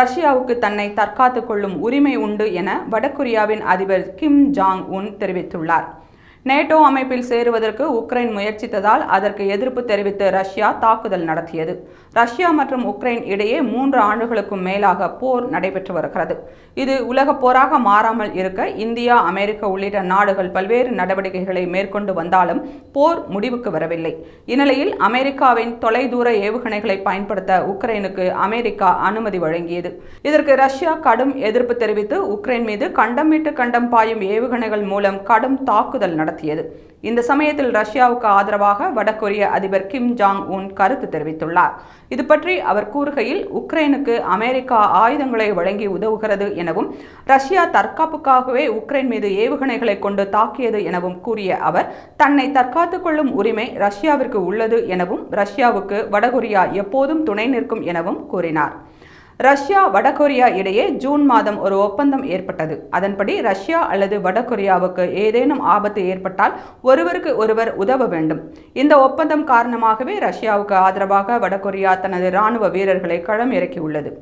ரஷ்யாவுக்கு தன்னை தற்காத்துக் கொள்ளும் உரிமை உண்டு என வடகொரியாவின் அதிபர் கிம் ஜாங் உன் தெரிவித்துள்ளார். நேட்டோ அமைப்பில் சேருவதற்கு உக்ரைன் முயற்சித்ததால் அதற்கு எதிர்ப்பு தெரிவித்து ரஷ்யா தாக்குதல் நடத்தியது. ரஷ்யா மற்றும் உக்ரைன் இடையே மூன்று ஆண்டுகளுக்கும் மேலாக போர் நடைபெற்று வருகிறது. இது உலக போராக மாறாமல் இருக்க இந்தியா அமெரிக்கா உள்ளிட்ட நாடுகள் பல்வேறு நடவடிக்கைகளை மேற்கொண்டு வந்தாலும் போர் முடிவுக்கு வரவில்லை. இந்நிலையில் அமெரிக்காவின் தொலைதூர ஏவுகணைகளை பயன்படுத்த உக்ரைனுக்கு அமெரிக்கா அனுமதி வழங்கியது. இதற்கு ரஷ்யா கடும் எதிர்ப்பு தெரிவித்து உக்ரைன் மீது கண்டம் விட்டு கண்டம் பாயும் ஏவுகணைகள் மூலம் கடும் தாக்குதல் நடத்தியது. இந்த சமயத்தில் ரஷ்யாவுக்கு ஆதரவாக வடகொரிய அதிபர் கிம் ஜாங் உன் கருத்து தெரிவித்துள்ளார். இது பற்றி அவர் கூறுகையில் உக்ரைனுக்கு அமெரிக்கா ஆயுதங்களை வழங்கி உதவுகிறது எனவும் ரஷ்யா தற்காப்புக்காகவே உக்ரைன் மீது ஏவுகணைகளை கொண்டு தாக்கியது எனவும் கூறிய அவர் தன்னை தற்காத்துக் கொள்ளும் உரிமை ரஷ்யாவிற்கு உள்ளது எனவும் ரஷ்யாவுக்கு வடகொரியா எப்போதும் துணை நிற்கும் எனவும் கூறினார். ரஷ்யா வடகொரியா இடையே ஜூன் மாதம் ஒரு ஒப்பந்தம் ஏற்பட்டது. அதன்படி ரஷ்யா அல்லது வடகொரியாவுக்கு ஏதேனும் ஆபத்து ஏற்பட்டால் ஒருவருக்கு ஒருவர் உதவ வேண்டும். இந்த ஒப்பந்தம் காரணமாகவே ரஷ்யாவுக்கு ஆதரவாக வடகொரியா தனது ராணுவ வீரர்களை களம் இறக்கியுள்ளது.